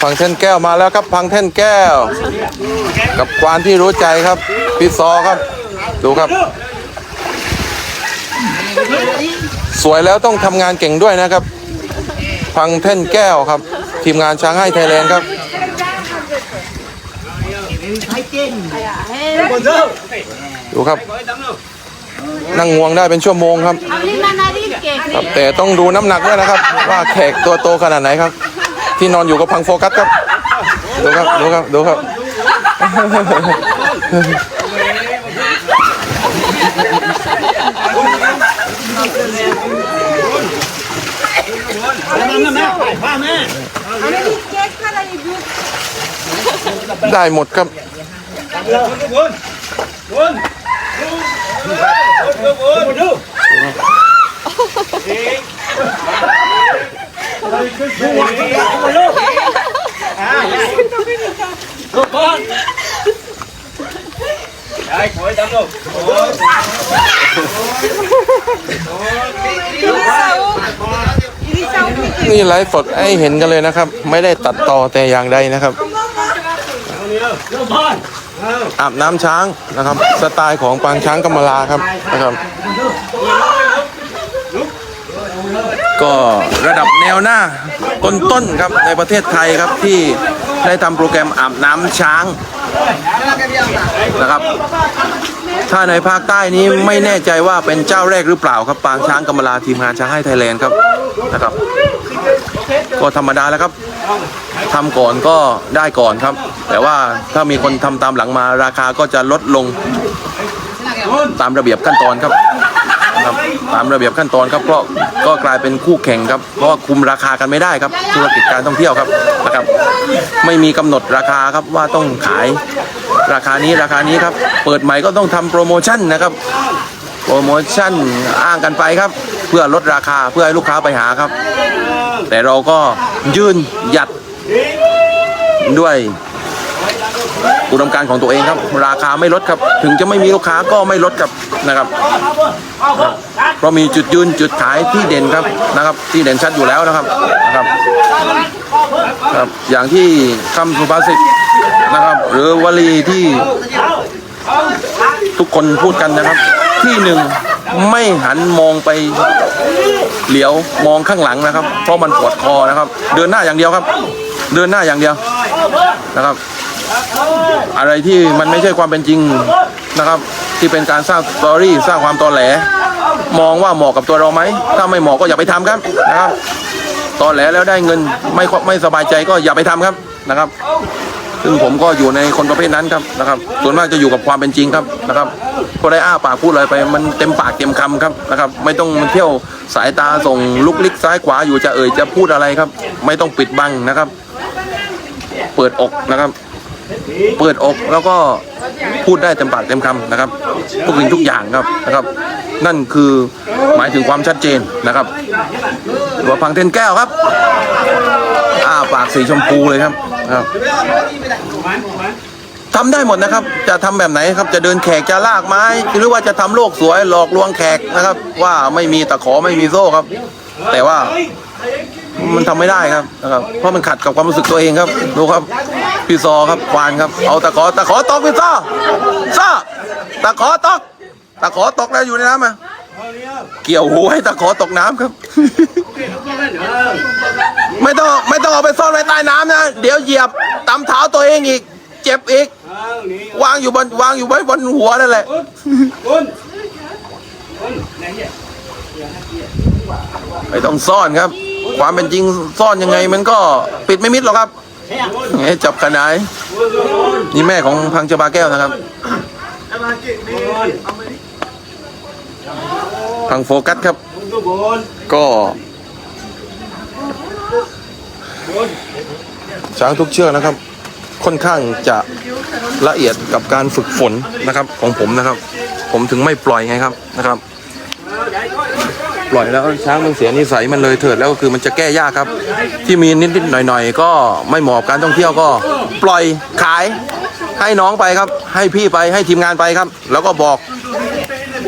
พังแท่นแก้วมาแล้วครับพังแท่นแก้ว กับควานที่รู้ใจครับพี่ซอครับ ดูครับ สวยแล้วต้องทำงานเก่งด้วยนะครับ พังแท่นแก้วครับ ทีมงานช้างให้ไทยแลนด์ครับก่อนเด้อดูครับ นั่งงวงได้เป็นชั่วโมงครับครับ แต่ต้องดูน้ำหนักด้วยนะครับ ว่าแขกตัวโตขนาดไหนครับ ที่นอนอยู่กับพังโฟกัสครับ ดูครับ ดูครับ ดูครับนั่นนั่นแม่ผ้าแม่ ได้หมดครับวนวนวนวนดูลูกบอลไอ้ขอยดำลูกนี่ไลฟ์สดให้เห็นกันเลยนะครับ ไม่ได้ตัดต่อแต่อย่างใดนะครับลูกบ อาบน้ำช้างนะครับ สไตล์ของปางช้างกำมะลาครับนะครับ ก็ระดับแนวหน้าต้นๆครับในประเทศไทยครับที่ได้ทำโปรแกรมอาบน้ำช้างนะครับ ถ้าในภาคใต้นี้ไม่แน่ใจว่าเป็นเจ้าแรกหรือเปล่าครับปางช้างกำมะลาทีมงานช้างให้ไทยแลนด์ครับนะครับ ก็ธรรมดาแล้วครับทำก่อนก็ได้ก่อนครับ แต่ว่าถ้ามีคนทำตามหลังมาราคาก็จะลดลงตามระเบียบขั้นตอนครับครับตามระเบียบขั้นตอนครับก็ก็กลายเป็นคู่แข่งครับเพราะคุมราคากันไม่ได้ครับ ธุรกิจการท่องเที่ยวครับนะครับ ไม่มีกำหนดราคาครับว่าต้องขายราคานี้ราคานี้ครับ เปิดใหม่ก็ต้องทำโปรโมชั่นนะครับ โปรโมชั่นอ้างกันไปครับ เพื่อลดราคาเพื่อให้ลูกค้าไปหาครับ แต่เราก็ยืนหยัดด้วย อุดมการของตัวเองครับ ราคาไม่ลดครับ ถึงจะไม่มีลูกค้าก็ไม่ลดครับนะครับ เพราะมีจุดยืนจุดขายที่เด่นครับนะครับ ที่เด่นชัดอยู่แล้วนะครับนะครับครับ อย่างที่คำสุภาษิตนะครับ หรือวลีที่ทุกคนพูดกันนะครับ ที่หนึ่งไม่หันมองไปเหลียวมองข้างหลังนะครับ เพราะมันปวดคอนะครับ เดินหน้าอย่างเดียวครับ เดินหน้าอย่างเดียวนะครับ อะไรที่มันไม่ใช่ความเป็นจริงนะครับ ที่เป็นการสร้างสตอรี่สร้างความตอแหล มองว่าเหมาะกับตัวเราไหม ถ้าไม่เหมาะก็อย่าไปทำครับนะครับตอแหลแล้วได้เงินไม่ไม่สบายใจก็อย่าไปทำครับนะครับ ซึ่งผมก็อยู่ในคนประเภทนั้นครับนะครับ ส่วนมากจะอยู่กับความเป็นจริงครับนะครับ ก็ได้อ้าปากพูดอะไรไป มันเต็มปากเต็มคำครับนะครับ ไม่ต้องเที่ยวสายตาส่งลุกลิกซ้ายขวาอยู่จะเอ่ยจะพูดอะไรครับ ไม่ต้องปิดบังนะครับ เปิดอกนะครับ เปิดอกแล้วก็พูดได้เต็มปากเต็มคำนะครับทุกสิ่งทุกอย่างครับนะครับ นั่นคือหมายถึงความชัดเจนนะครับหัวพังเทนแก้วครับอ้าปากสีชมพูเลยครับครับทำได้หมดนะครับ จะทำแบบไหนครับ จะเดินแขกจะลากไม้ หรือว่าจะทำโลกสวยหลอกลวงแขกนะครับ ว่าไม่มีตะขอไม่มีโซ่ครับ แต่ว่ามันทำไม่ได้ครับนะครับ เพราะมันขัดกับความรู้สึกตัวเองครับ ดูครับ พี่ซอครับควานครับ เอาตะขอตะขอตกพี่ซอซอตะขอตกตะขอตกแล้วอยู่ในน้ำอะเกี่ยวหูให้ตะขอตกน้ำครับ ไม่ต้องไม่ต้องเอาไปซ่อนไว้ใต้น้ำนะ เดี๋ยวเหยียบตำเท้าตัวเองอีก เจ็บอีก วางอยู่บนวางอยู่ไว้บนหัวนั่นแหละไม่ต้องซ่อนครับ ความเป็นจริงซ่อนยังไงมันก็ปิดไม่มิดหรอกครับ ไงจับขนายนี่แม่ของพังจบาแก้วนะครับ พังโฟกัสครับ ก็ช้างทุกเชือกนะครับ ค่อนข้างจะละเอียดกับการฝึกฝนนะครับของผมนะครับ ผมถึงไม่ปล่อยไงครับนะครับ ปล่อยแล้วช้างมันเสียนิสัยมันเลยเถิดแล้วก็คือมันจะแก้ยากครับ ที่มีนิดๆหน่อยๆ ก็ไม่เหมาะกับการท่องเที่ยวก็ ปล่อยขายให้น้องไปครับ ให้พี่ไปให้ทีมงานไปครับ แล้วก็บอก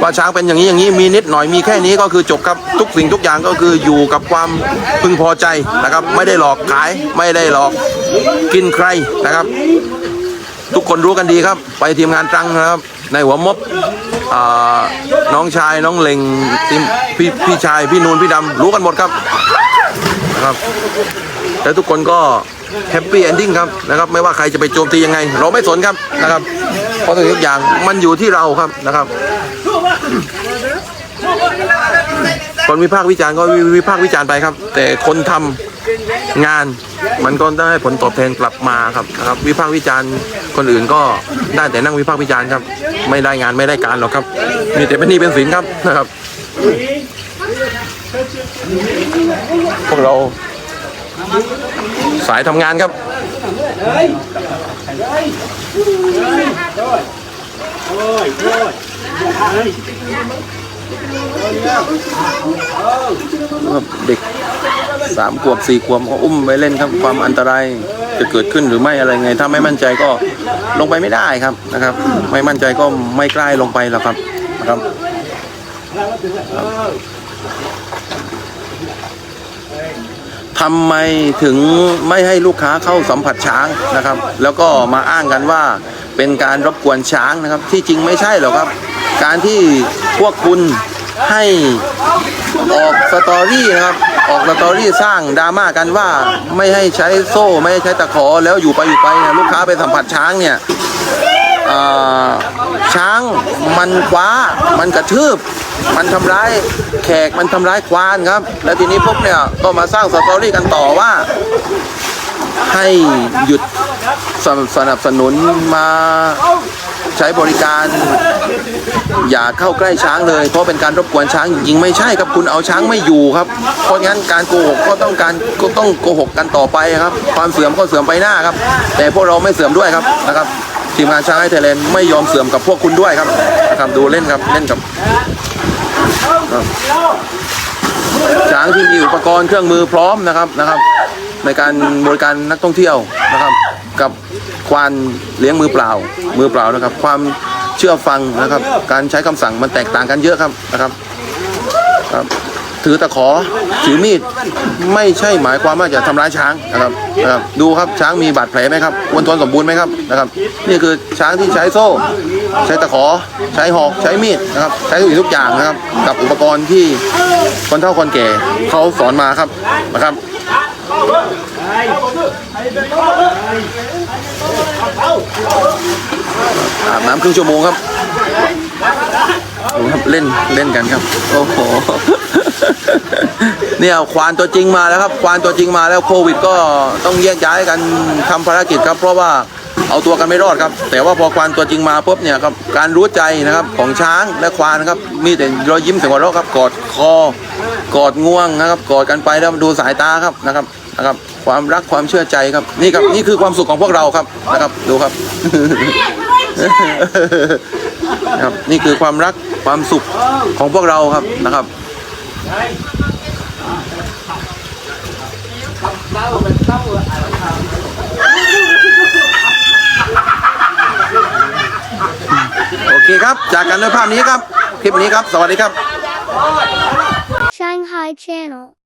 ว่าช้างเป็นอย่างนี้อย่างนี้มีนิดหน่อยมีแค่นี้ก็คือจบครับทุกสิ่งทุกอย่างก็คืออยู่กับความพึงพอใจนะครับ ไม่ได้หลอกขายไม่ได้หลอกกินใครนะครับ ทุกคนรู้กันดีครับ ไปทีมงานตรังนะครับ ในหัวมบน้องชายน้องเล็งทีมพี่พี่ชายพี่นูนพี่ดำรู้กันหมดครับนะครับแต่ทุกคนก็แฮปปี้เอนดิ้งครับนะครับ ไม่ว่าใครจะไปโจมตียังไง เราไม่สนครับนะครับเพราะทุกอย่างมันอยู่ที่เราครับนะครับคนวิพากษ์วิจารณ์ก็วิพากษ์วิจารณ์ไปครับ แต่คนทำ งานมันก็ได้ผลตอบแทนกลับมาครับนะครับ วิพากษ์วิจารณ์คนอื่นก็ได้แต่นั่งวิพากษ์วิจารณ์ครับ ไม่ได้งานไม่ได้การหรอกครับ มีแต่เป็นหนี้เป็นสินครับนะครับ พวกเราสายทำงานครับครับเด็ก สามขวบสี่ขวบก็อุ้มไปเล่นครับความอันตรายจะเกิดขึ้นหรือไม่อะไรไง ถ้าไม่มั่นใจก็ลงไปไม่ได้ครับนะครับ ไม่มั่นใจก็ไม่กล้าลงไปหรอกครับนะครับทำไมถึงไม่ให้ลูกค้าเข้าสัมผัสช้างนะครับ แล้วก็มาอ้างกันว่าเป็นการรบกวนช้างนะครับ ที่จริงไม่ใช่หรอกครับ การที่พวกคุณ ให้ออกสตอรี่นะครับ ออกสตอรี่สร้างดราม่ากันว่าไม่ให้ใช้โซ่ไม่ให้ใช้ตะขอแล้วอยู่ไปอยู่ไปเนี่ยลูกค้าไปสัมผัสช้างเนี่ยช้างมันคว้ามันกระทืบ มันทำร้ายแขกมันทำร้ายควานครับ แล้วทีนี้พวกเนี่ยก็มาสร้างสตอรี่กันต่อว่า ให้หยุดสนับสนุนมา ใช้บริการ อย่าเข้าใกล้ช้างเลย เพราะเป็นการรบกวนช้างจริงๆไม่ใช่ครับคุณเอาช้างไม่อยู่ครับ เพราะงั้นการโกหกก็ต้องการก็ต้องโกหกกันต่อไปครับ ความเสื่อมก็เสื่อมไปหน้าครับ แต่พวกเราไม่เสื่อมด้วยครับนะครับทีมงานช้างไอเทเลนไม่ยอมเสื่อมกับพวกคุณด้วยครับนะครับดูเล่นครับเล่นกับครับช้างที่มีอุปกรณ์เครื่องมือพร้อมนะครับนะครับ ในการบริการนักท่องเที่ยวนะครับ กับ ควานเลี้ยงมือเปล่า มือเปล่านะครับ ความเชื่อฟังนะครับ การใช้คำสั่งมันแตกต่างกันเยอะครับนะครับครับ ถือตะขอถือมีดไม่ใช่หมายความว่าจะทำร้ายช้างนะครับนะครับดูครับช้างมีบาดแผลไหมครับอ้วนทวนสมบูรณ์ไหมครับนะครับ นี่คือช้างที่ใช้โซ่ ใช้ตะขอใช้หอกใช้มีดนะครับ ใช้ทุกสิ่งทุกอย่างนะครับ กับอุปกรณ์ที่คนเฒ่าคนแก่เขาสอนมาครับนะครับ อาบน้ำครึ่งชั่วโมงครับดูครับเล่นเล่นกันครับ โอ้โหเนี่ยควานตัวจริงมาแล้วครับ ควานตัวจริงมาแล้วโควิด ก็ต้องแยกย้ายกันทำภารกิจครับ เพราะว่าเอาตัวกันไม่รอดครับ แต่ว่าพอควานตัวจริงมาปุ๊บเนี่ยครับการรู้ใจนะครับของช้างและควานนะครับ มีแต่รอยยิ้มเสียงหัวเราะครับ กอดคอกอดง่วงนะครับ กอดกันไปแล้วดูสายตาครับนะครับนะครับ ความรักความเชื่อใจครับ นี่ครับนี่คือความสุขของพวกเราครับนะครับดูครับนะครับ นี่คือความรักความสุขของพวกเราครับนะครับโอเคครับ จากกันด้วยภาพนี้ครับ คลิปนี้ครับ สวัสดีครับ Shanghai Channel